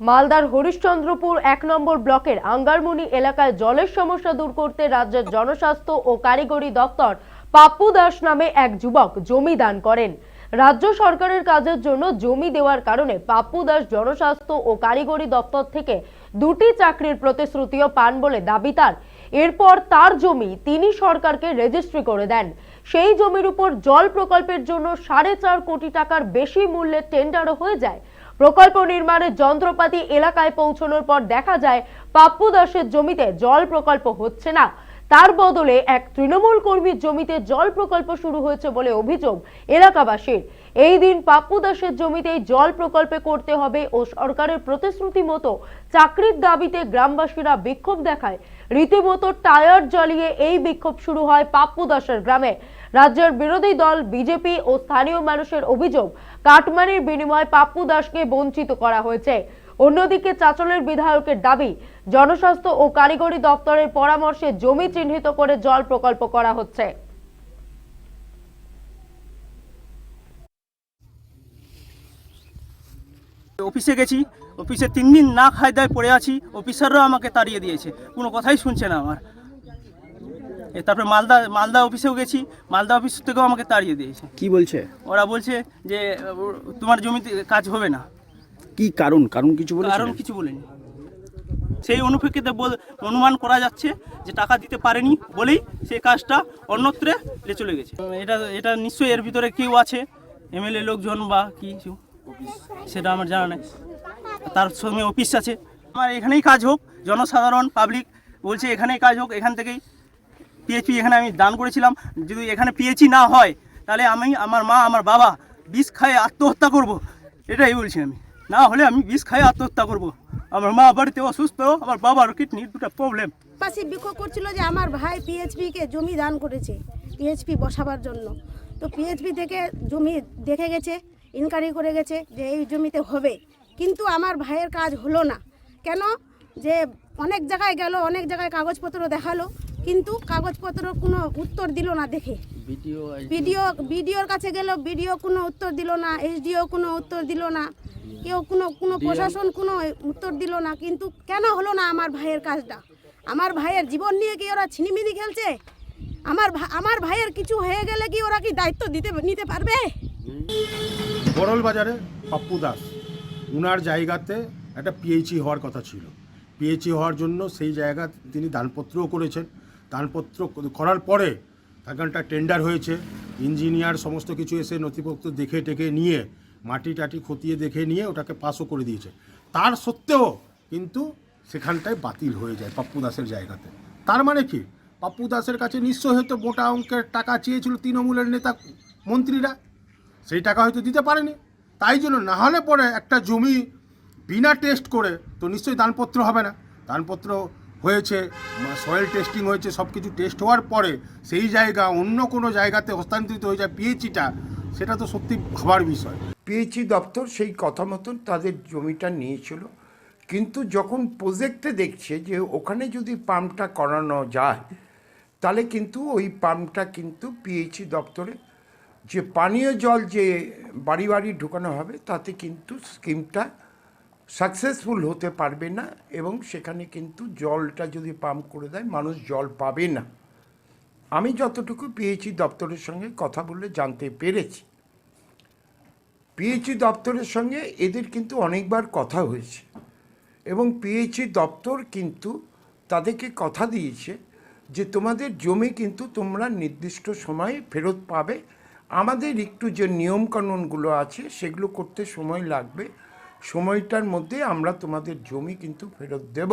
মালদার হরিশ্চন্দ্রপুর এক নম্বর ব্লকের আঙ্গারমুনি এলাকায় জলের সমস্যা দূর করতে রাজ্যের জনস্বাস্থ্য ও কারিগরি দপ্তর পাপ্পু দাস নামে এক যুবক জমি দান করেন। রাজ্য সরকারের কাজের জন্য জমি দেওয়ার কারণে পাপ্পু দাস জনস্বাস্থ্য ও কারিগরি দপ্তর থেকে দুটি চাকরির প্রতিশ্রুতিও পান বলে দাবি তার। এরপর তার জমি তিনি সরকারকে রেজিস্ট্রি করে দেন। সেই জমির উপর জল প্রকল্পের জন্য সাড়ে চার কোটি টাকার বেশি মূল্যের টেন্ডারও হয়ে যায়। প্রকল্প নির্মাণের যন্ত্রপাতি এলাকায় পৌঁছানোর পর দেখা যায় পাপ্পু দাসের জমিতে জল প্রকল্প হচ্ছে না। তার বদলে এক তৃণমূল কর্মীর জমিতে জল প্রকল্প শুরু হয়েছে বলে অভিযোগ এলাকাবাসীর। এই দিন পাপ্পু দাসের জমিতেই জল প্রকল্পে করতে হবে ও সরকারের প্রতিশ্রুতি মতো চাকরির দাবিতে গ্রামবাসীরা বিক্ষোভ দেখায়। রীতিমতো টায়ার জ্বালিয়ে এই বিক্ষোভ শুরু হয় পাপ্পু দাসের গ্রামে। রাজ্যের বিরোধী দল, বিজেপি ও স্থানীয় মানুষের অভিযোগ, কাটমানির বিনিময়ে পাপ্পু দাসকে বঞ্চিত করা হয়েছে। অন্যদিকে চাচলের বিধায়কের দাবি জনস্বাস্থ্য ও কারিগরি দপ্তরের পরামর্শে জমি চিহ্নিত করে জল প্রকল্প করা হচ্ছে। অফিসে গেছি অফিসে তিন দিন না খাই দায় পড়ে আছি অফিসাররাও আমাকে তাড়িয়ে দিয়েছে কোনো কথাই শুনছে না আমার। এ তারপরে মালদা মালদা অফিসেও গেছি মালদা অফিস থেকেও আমাকে তাড়িয়ে দিয়েছে। কি বলছে? ওরা বলছে যে তোমার জমিতে কাজ হবে না। কি কারণ? কারণ কিছু বলেছে কারণ কিছু বলেনি। সেই অনুপ্রেক্ষিতে বল- অনুমান করা যাচ্ছে যে টাকা দিতে পারেনি বলেই সেই কাজটা অন্যত্রে নিয়ে চলে গেছে। এটা এটা নিশ্চয়ই এর ভিতরে কেউ আছে, এমএলএ লোকজন বা কিছু? সেটা আমার জানা নেই। তার সঙ্গে অফিস আছে। আমার এখানেই কাজ হোক, জনসাধারণ, পাবলিক বলছে এখানেই কাজ হোক, এখান থেকেই পিএইচপি এখানে আমি দান করেছিলাম। যদি এখানে পিএইচি না হয়, তাহলে আমি, আমার মা, আমার বাবা বিষ খায়ে আত্মহত্যা করব। এটাই বলছি আমি। না হলে আমি বিষ খায়ে আত্মহত্যা করব। আমার মা বাড়িতে অসুস্থ আমার বাবার কিডনির দুটো প্রবলেম পাশে বিক্ষোভ করছিল যে আমার ভাই পিএইচপি কে জমি দান করেছে পিএইচপি বসাবার জন্য। তো পিএইচপি থেকে জমি দেখে গেছে ইনকোয়ারি করে গেছে যে এই জমিতে হবে। কিন্তু আমার ভাইয়ের কাজ হলো না। কেন? যে অনেক জায়গায় গেল অনেক জায়গায় কাগজপত্র দেখাল কিন্তু কাগজপত্র কোনো উত্তর দিল না দেখে। বিডিও বিডিওর কাছে গেল বিডিও কোনো উত্তর দিল না এসডিও কোনো উত্তর দিল না। কেউ কোনো কোনো প্রশাসন কোনো উত্তর দিল না কিন্তু কেন হলো না আমার ভাইয়ের কাজটা? আমার ভাইয়ের জীবন নিয়ে কি ওরা ছিনিমিনি খেলছে? আমার আমার ভাইয়ের কিছু হয়ে গেলে কি ওরা কি দায়িত্ব দিতে নিতে পারবে? বড়ল বাজারে পাপ্পু দাস। উনার জায়গাতে একটা পিএইচই হওয়ার কথা ছিল। পিএইচই হওয়ার জন্য সেই জায়গা তিনি দানপত্রও করেছেন। দানপত্র করার পরে সেখানটা টেন্ডার হয়েছে। ইঞ্জিনিয়ার সমস্ত কিছু এসে নথিপত্র দেখে টেকে নিয়ে মাটি টাটি খতিয়ে দেখে নিয়ে ওটাকে পাসও করে দিয়েছে। তার সত্ত্বেও কিন্তু সেখানটায় বাতিল হয়ে যায় পাপ্পু দাসের জায়গাতে। তার মানে কি? পাপ্পু দাসের কাছে নিশ্চয় হয়তো মোটা অঙ্কের টাকা চেয়েছিল তৃণমূলের নেতা মন্ত্রীরা। সেই টাকা হয়তো দিতে পারেনি। তাই জন্য না হলে পরে একটা জমি বিনা টেস্ট করে তো নিশ্চয়ই দানপত্র হবে না। দানপত্র হয়েছে সয়েল টেস্টিং হয়েছে সব কিছু টেস্ট হওয়ার পরে সেই জায়গা অন্য কোনো জায়গাতে হস্তান্তরিত হয়ে যায় পিএইচিটা সেটা তো সত্যি ভাবার বিষয়। পিএইচই দপ্তর সেই কথা মতন তাদের জমিটা নিয়েছিল। কিন্তু যখন প্রজেক্টে দেখছে যে ওখানে যদি পাম্পটা করানো যায়, তাহলে কিন্তু ওই পাম্পটা কিন্তু পিএইচই দপ্তরে যে পানীয় জল যে বাড়ি বাড়ি ঢোকানো হবে, তাতে কিন্তু স্কিমটা সাকসেসফুল হতে পারবে না এবং সেখানে কিন্তু জলটা যদি পাম্প করে দেয়, মানুষ জল পাবে না। আমি যতটুকু পিএইচই দপ্তরের সঙ্গে কথা বলে জানতে পেরেছি। পিএইচই দপ্তরের সঙ্গে এদের কিন্তু অনেকবার কথা হয়েছে। এবং পিএইচই দপ্তর কিন্তু তাদেরকে কথা দিয়েছে যে তোমাদের জমি কিন্তু তোমরা নির্দিষ্ট সময়ে ফেরত পাবে। আমাদের একটু যে নিয়মকানুনগুলো আছে সেগুলো করতে সময় লাগবে। সময়টার মধ্যে আমরা তোমাদের জমি কিন্তু ফেরত দেব।